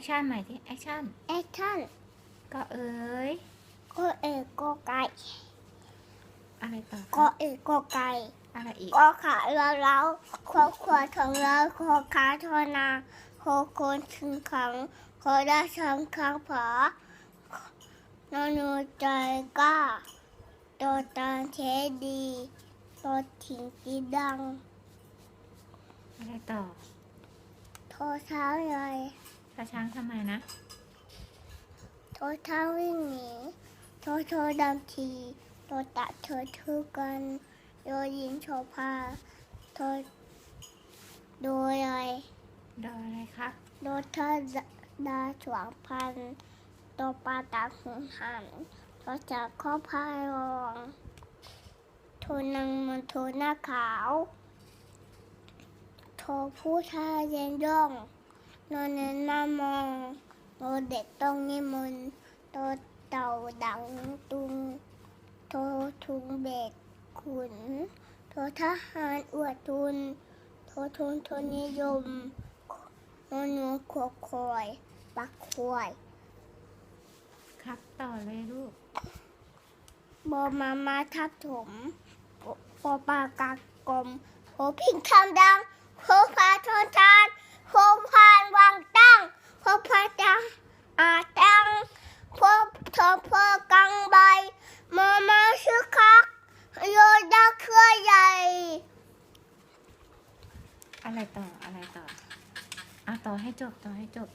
คชั่นใหม่ที่แอคชั่นแอคชั่นก็เอ๋ยก็เอกก็ไก่อะไรต่อก็เอกก็ไก่อะไรอีกก็ขาเราเราขอขวดของเราขอขาทอนาขอคนถึงขังขอได้ช้ำขังผานอนนูใจกล้าตัวตาเทดีตัวถิงกีดังอะไรต่อโทรเท้าเลยตาช้างทำไมนะ โทรเท้าวิ่งหนีโทรโทรดำทีโทรตะเธอทือกันโยยิงโชภาโทรโดยอะไรดออะไรครับโดยเธอดาสวงพันตัวปลาตาหุนหันโทรจากข้อพายรองโทรนังมันโทรหน้าขาว โทรผู้ชายเย็นย่อง นอนเน้นมามองโตเด็กต้องนิมนต์โตเต่าดังตุงโททุงเบ็ดขุนโททหารอวดทุนโททุนทนนิยมโนหนูขวบคอยปักควายครับต่อเลยลูกบอมามาทับถมโอโอปากากกลมโอพิงคำดังโอพาทนทานโอพานวางตั้งโอพาจังอาตังโอเธอเพอกังใบมามาชื่อคักโยดาเครือใหญ่ อะไรต่ออะไรต่ออะต่อให้จบต่อให้จบ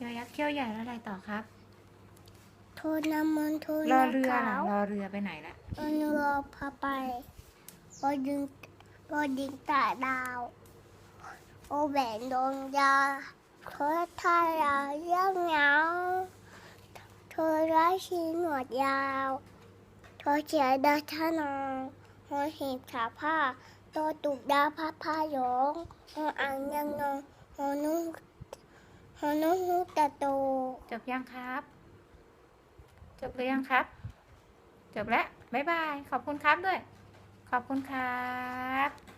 ยอยักษ์เขี้ยวใหญ่แล้วอะไรต่อครับโทน้ำมันโทรอเรือขาล่ะวรอเรือไปไหนละโทเรือพาไปโอดึงโอดิงตาดาวโอแหวนดวงยาเธอทายาเรื่องเหงาเธอไร้ชีหนวดยาว เธอเฉียดาทนองหัวหีบขาผ้า ตัวตุกดาพับพายองหัวอ่างยังนองหัวนุ่งหัวนุ่งหูตะโตจบยังครับ จบหรือยังครับ จบแล้ว บ๊ายบาย ขอบคุณครับด้วย ขอบคุณครับ